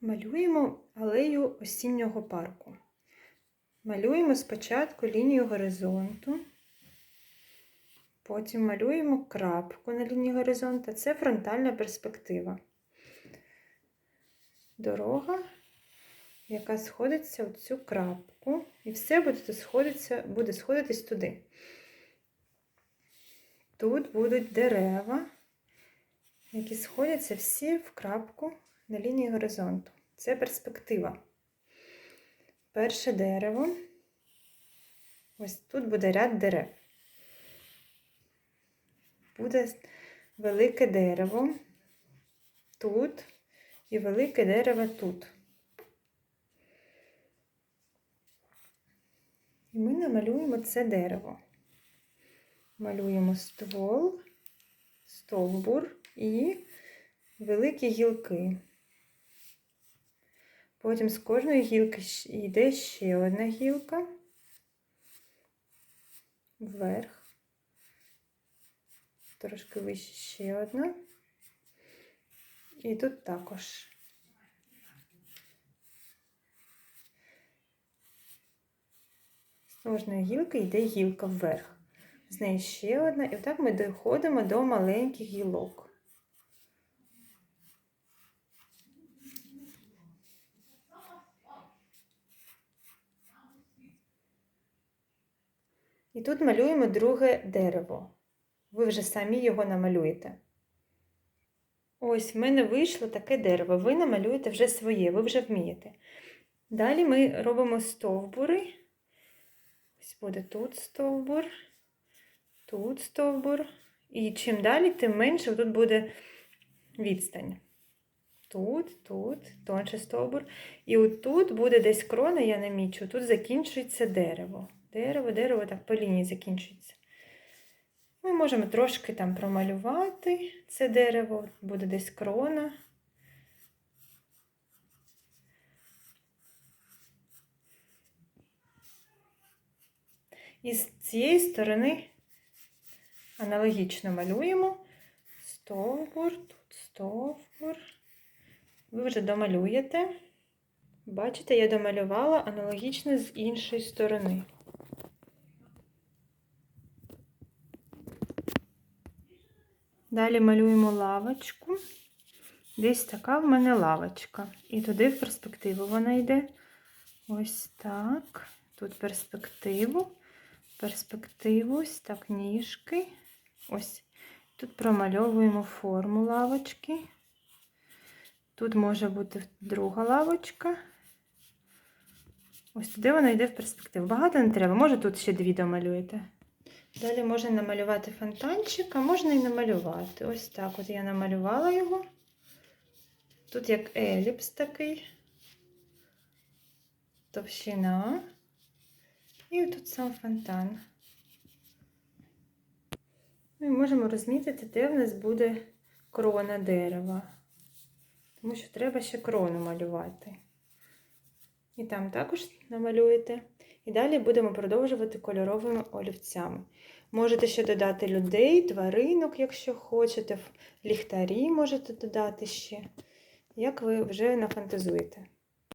Малюємо алею осіннього парку. Малюємо спочатку лінію горизонту, потім малюємо крапку на лінії горизонту. Це фронтальна перспектива. Дорога, яка сходиться в цю крапку, і все буде сходитися, буде сходитись туди. Тут будуть дерева, які сходяться всі в крапку на лінії горизонту. Це перспектива. Перше дерево. Ось тут буде ряд дерев. Буде велике дерево тут і велике дерево тут. І ми намалюємо це дерево. Малюємо ствол, стовбур і великі гілки. Потім з кожної гілки йде ще одна гілка вверх, трошки вище ще одна. І тут також. З кожної гілки йде гілка вверх. З неї ще одна, і отак ми доходимо до маленьких гілок. І тут малюємо друге дерево. Ви вже самі його намалюєте. Ось в мене вийшло таке дерево. Ви намалюєте вже своє, ви вже вмієте. Далі ми робимо стовбури. Ось буде тут стовбур, тут стовбур. І чим далі, тим менше тут буде відстань. Тут, тут, тонше стовбур. І отут буде десь крона, я намічу, тут закінчується дерево. Дерево, дерево так по лінії закінчується. Ми можемо трошки там промалювати це дерево, буде десь крона. І з цієї сторони аналогічно малюємо стовбур, тут стовбур. Ви вже домалюєте. Бачите, я домалювала аналогічно з іншої сторони. Далі малюємо лавочку. Десь така в мене лавочка. І туди в перспективу вона йде. Ось так. Тут перспективу, перспективу, ось так ніжки. Ось. Тут промальовуємо форму лавочки. Тут може бути друга лавочка. Ось туди вона йде в перспективу. Багато не треба, може тут ще дві домалюєте. Далі можна намалювати фонтанчик, а можна і намалювати. Ось так от я намалювала його. Тут як еліпс такий, товщина. І тут сам фонтан. Ми можемо розмітити, де в нас буде крона дерева. Тому що треба ще крону малювати. І там також намалюєте. І далі будемо продовжувати кольоровими олівцями. Можете ще додати людей, тваринок, якщо хочете, ліхтарі можете додати ще, як ви вже нафантазуєте.